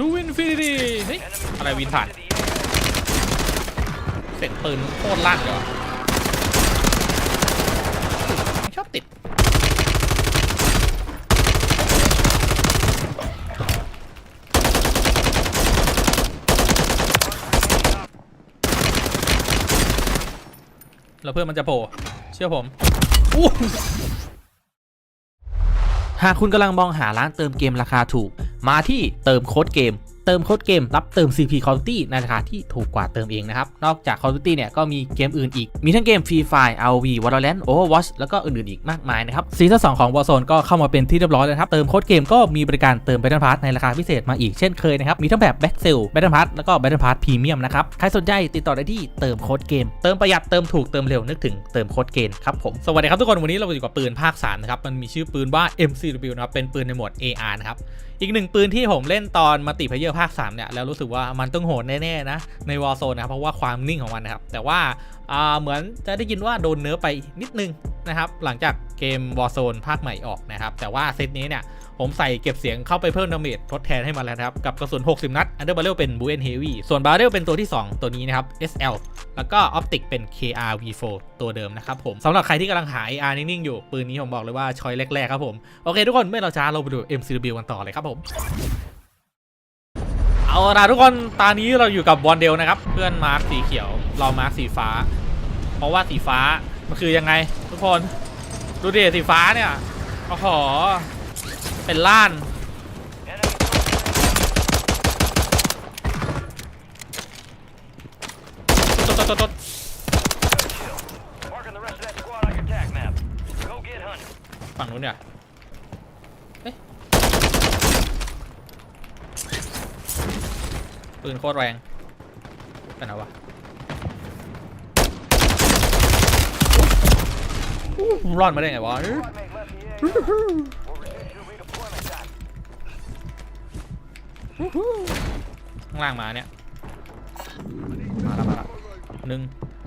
ทูอินฟินิตี้เฮ้ยอะไรวินผ่านเสียงปืนโคตรลั่นเลยว่ะชอบติดแล้วเพื่อนมันจะโผล่เชื่อผมอหากคุณกำลังมองหาร้านเติมเกมราคาถูก มาที่เติมโค้ดเกม เติมโค้ดเกม รับเติม CP Call of Duty ในราคาที่ถูกกว่าเติมเองนะครับ นอกจาก Call of Duty เนี่ยก็มีเกมอื่นอีก มีทั้งเกม Free Fire ROV Valorant Overwatch แล้วก็อื่นๆอีกมากมายนะครับซีซั่น2ของ Warzone ก็เข้ามาเป็นที่เรียบร้อยแล้วครับ เติมโค้ดเกมก็มีบริการเติม Battle Pass ในราคาพิเศษมาอีกเช่นเคยนะครับ มีทั้งแบบ Back Sale Battle Pass แล้วก็ Battle Pass Premium นะครับ ใครสนใจติดต่อได้ที่เติมโค้ดเกม เติมประหยัดเติมถูกเติมเร็วนึกถึงเติมโค้ดเกมครับผมสวัสดีครับทุกคนวันนี้เราอยู่กับปืนภาค3นะครับมันมีชื่อปืนว่า MCW นะครับเป็นปืนในหมด AR นะครับ อีกหนึ่งปืนที่ผมเล่นตอนมัลติเพเยอร์ภาค 3 เนี่ย แล้วรู้สึกว่ามันต้องโหดแน่ๆนะใน Warzone นะครับเพราะว่าความนิ่งของมันนะครับ แต่ว่าเหมือนจะได้ยินว่าโดนเนื้อไปนิดนึงนะครับ หลังจากเกม Warzone ภาคใหม่ออกนะครับ แต่ว่าเซตนี้เนี่ยผมใส่เก็บเสียงเข้าไปเพิ่มดาเมจทดแทนให้มันแล้วครับ กับกระสุน 60 นัด Under Barrel เรลเป็น b u e n Heavy ส่วน Barrel เป็นตัวที่ 2 ตัวนี้นะครับ SL แล้วก็ Optic เป็น KR V4 ตัวเดิมนะครับผมสำหรับใครที่กำลังหา AR นิ่งๆ อยู่ ปืนนี้ผมบอกเลยว่าชอยแรกๆครับผม โอเคทุกคนเมื่อเราช้าเราไปดู MCW กันต่อเลยครับผมเอาล่ะทุกคนตอนนี้เราอยู่กับบอลเดลนะครับ เพื่อนมาร์คสีเขียวเรามาร์คสีฟ้า เพราะว่าสีฟ้ามันคือยังไง ทุกคนดูดิสีฟ้าเนี่ยโอ้โหเป็นล้าน ตดตดตดตด Marking the rest of that squad on your attack map. Go get hunting. ฝั่งนู้นเนี่ยเอ๊ะปืนโคตรแรงเป็นไงวะอู้หูรอดมาได้ไงวะ Squad mate left the area. We'll resume your redeployment time. ข้างล่างมาเนี่ย มาแล้วมาแล้ว หนึ่ง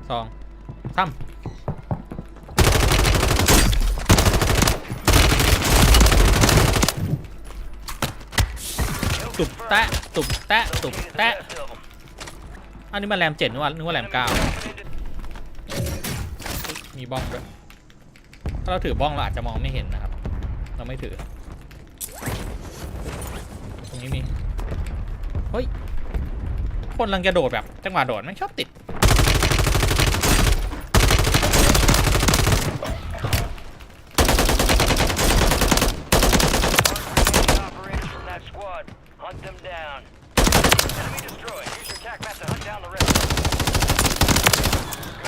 สองสามตุบแตะตุบแตะตุบแตะอันนี้มันแรมเจ็ดนึกว่านึกว่าแรมเก้ามีบ้องด้วยถ้าเราถือบ้องเราอาจจะมองไม่เห็นนะครับ เราไม่ถือ ตรงนี้มี เฮ้ย คนกำลังจะโดดแบบ จังหวะโดดแม่ชอบติด Operators from that squad. Hunt them down. Enemy destroyed. Use your attack map to hunt down the rest.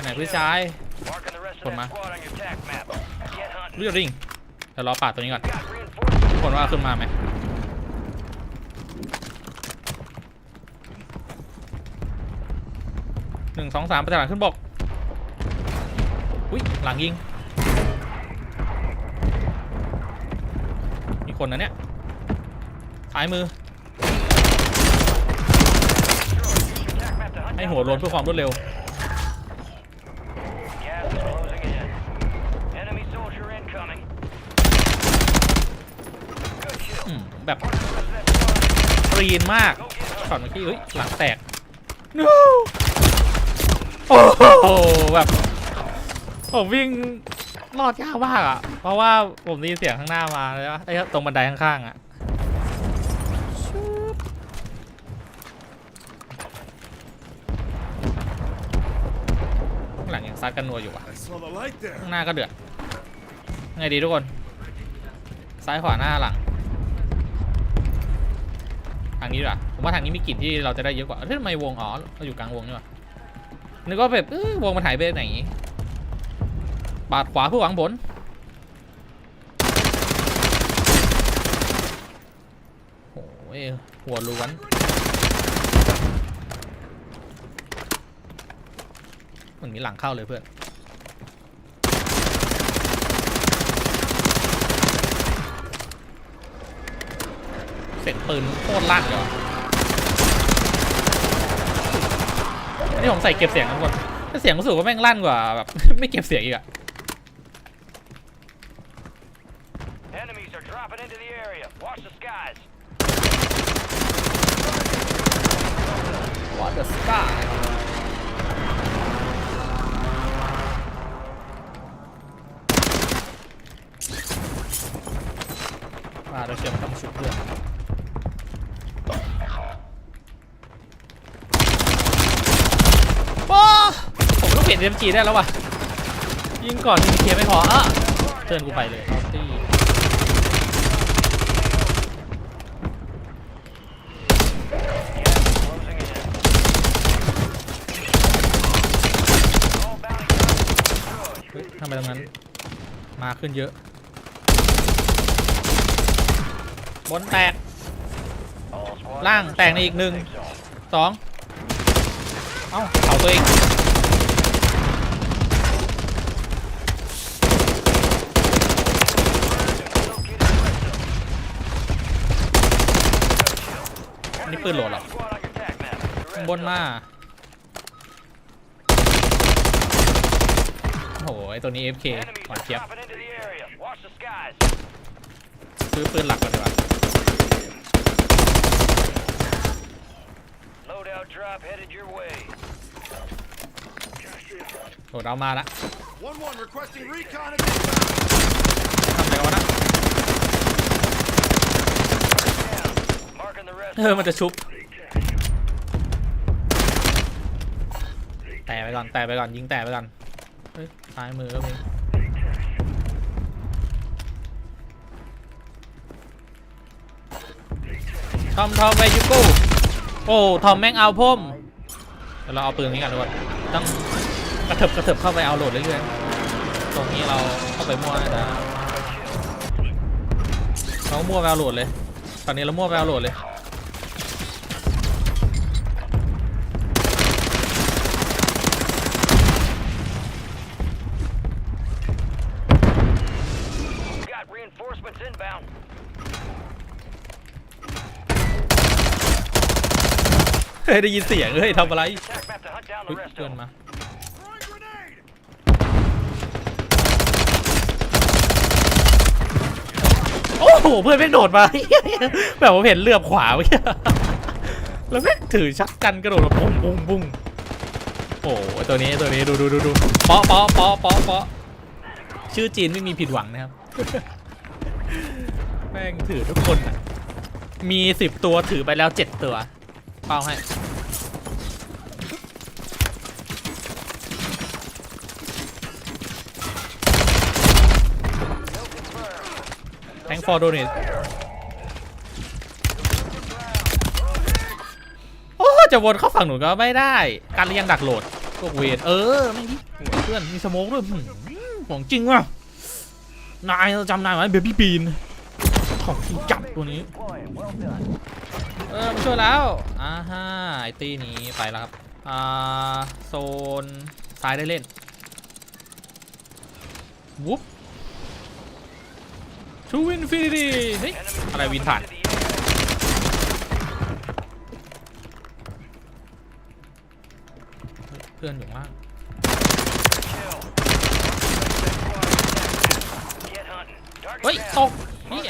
ไหนพี่ชาย Marking the rest of Con that ma. squad on your attack map. Get hunting. รีบริงเดี๋ยวรอปาดตัวนี้ก่อน Got reinforcements. ทุกคนว่าขึ้นมาไหมหนึ่งสองสามประจานขึ้นบกอุ้ยหลังยิง มีคนนะเนี่ยซ้ายมือ Use your attack map to hunt ให้หัวโลนเพื่อความรวดเร็ว Gas is closing in. Enemy soldier incoming. Good kill. อืมแบบ Marking the rest of that squad. คลีนมาก Go get hunting. ช็อตเมื่อกี้เฮ้ยหลังแตก no โอ้โหแบบผมวิ่งรอดยากมากอะ เพราะว่าผมได้ยินเสียงข้างหน้ามาเลยว่าไอ้ตรงบันไดข้างๆอะชึบข้างหลังยัง ซัดกันนัวอยู่อะ I saw the light there. ข้างหน้าก็เดือดไงดีทุกคน ซ้ายขวาหน้าหลัง ทางนี้ดีกว่าผมว่าทางนี้มีกลิ่นที่เราจะได้เยอะกว่าเฮ้ยทำไมวงอ๋อเราอยู่กลางวงนี่หว่านึกว่าแบบเอ้ยวงมันหายไปไหนปาดขวาเพื่อหวังผลโอ้ยหัวล้วน มันมีหลังเข้าเลยเพื่อนเสียงปืนโคตรลั่นเลยว่ะอันนี้ผมใส่เก็บเสียงทั้งหมดแต่เสียงรู้สึกว่าแม่งลั่นกว่าแบบไม่เก็บเสียงอีกอะ Enemies are dropping into the area. Watch the skies. เดอะสกาย เราเชื่อมนต้องชุบเพื่อนว้าผมต้องเปลี่ยน MG ได้แล้วว่ะ ยิงก่อนยิงเคลียร์ไม่พออะเตือนกูไปเลยตี้ทำไมตรงนั้น มาขึ้นเยอะ บนแตก ล่างแตกในอีกหนึ่งสองเอ้าเผาตัวเองนนี้ปืนโหลดหรอบนมาโอ้โหตัวนี้ FK Enemies หวานเจี๊ยบ dropping into the area. Watch the skies. ซื้อปืนหลักก่อนดีกว่า Loadout drop headed your way. โหเรามาละ One one requesting recon at ทำอะไรกันวะนะ Down. Marking the rest. เออมันจะชุบ แต่ไปก่อนแต่ไปก่อนยิงแต่ไปก่อน เฮ้ยซ้ายมือก็มี ทอมทอมไปยุกูโอ้ทอมแม่งเอาพ่มเดี๋ยวเราเอาปืนนี้กันด้วยต้องกระเถิบกระเถิบเข้าไปเอาโหลดเรื่อยๆตรงนี้เราเข้าไปมั่วนะเรามั่วไปเอาโหลดเลยตอนนี้เรามั่วไปเอาโหลดเลย Got reinforcements inbound. เฮ้ยได้ยินเสียงเฮ้ยทำอะไรเฮ้ยเพื่อนมาโอ้โหเพื่อนแม่งโดดมา แบบผมเห็นเลือบขวาเมื่อกี้แล้วแม่งถือชักกันกระโดดแบบปุ้งปุ้งปุ้งโอ้โหตัวนี้ตัวนี้ดูดูดูดูเปาะเปาะเปาะเปาะเปาะชื่อจีนไม่มีผิดหวังนะครับ แม่งถือทุกคนอะมีสิบตัวถือไปแล้วเจ็ดตัว เป้าให้แทงฟอร์โดเนตโอ้จะวนเข้าฝั่งหนูก็ไม่ได้ การเรียงดักโหลดพวกเวทเออไม่ดิเพื่อนมีสโมกด้วยหืมของจริงว่ะนายจำนายไหมเบบี้บีนของจริงจับตัวนี้ เออมาช่วยแล้วอ่าฮะไอตีนี้ไปแล้วครับ อ่า โซนซ้ายได้เล่น วุ๊บทูอินฟินิตี้เฮ้ยอะไรวินผ่านเพื่อนอยู่ข้างล่างเฮ้ย ตกนี่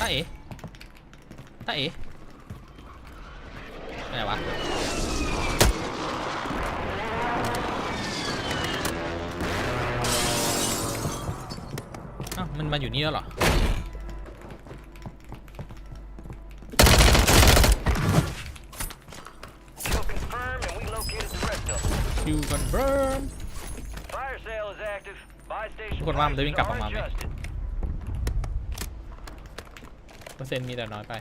ตาเอ๋ ตาเอ๋ะไรวะอ้าวมันมาอยู่นี่แล้วเหรอทุกคนว่ามันจะวิ่งกลับออกมาไหมเปอร์เซ็นต์มีแต่น้อยไป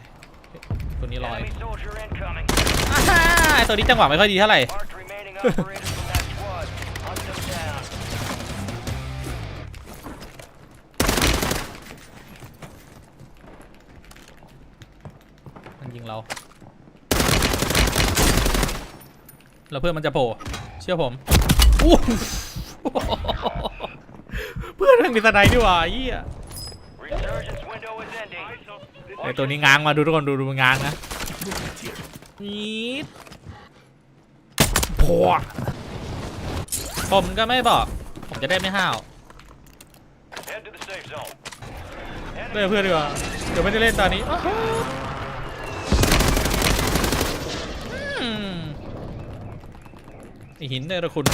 ตัวนี้ลอย Enemy soldier incoming. อ่าฮ่าตัวนี้จังหวะไม่ค่อยดีเท่าไหร่ Marked remaining operators from that squad. Hunt them down. มันยิงเราแล้วเพื่อนมันจะโผล่เชื่อผมอู้เพื่อนมันมีสไนด์ดีกว่าไอ้เหี้ย ไอตัวนี้ง้างมาดูทุกคนดูดูมันง้างนะนีดพัวผมก็ไม่บอก ผมจะได้ไม่ห้าว Head to the safe zone. เล่นกับเพื่อนดีกว่าเดี๋ยวไม่ได้เล่นตอนนี้อ้าวไอหินเนี่ยนะคุณ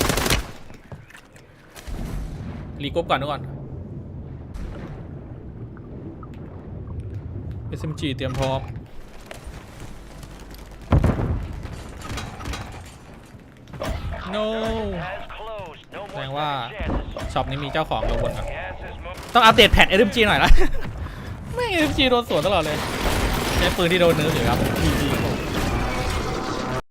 รีกรุ๊ปก่อนดูก่อน SMG เตรียมพร้อมโน No แสดงว่าช็อปนี้มีเจ้าของแล้วบนก่อน Gas is moving. ต้องอัปเดตแพท SMG หน่อยละไม่ SMG โดนสวนตลอดเลย ใช้ปืนที่โดนเนื้ออยู่ครับ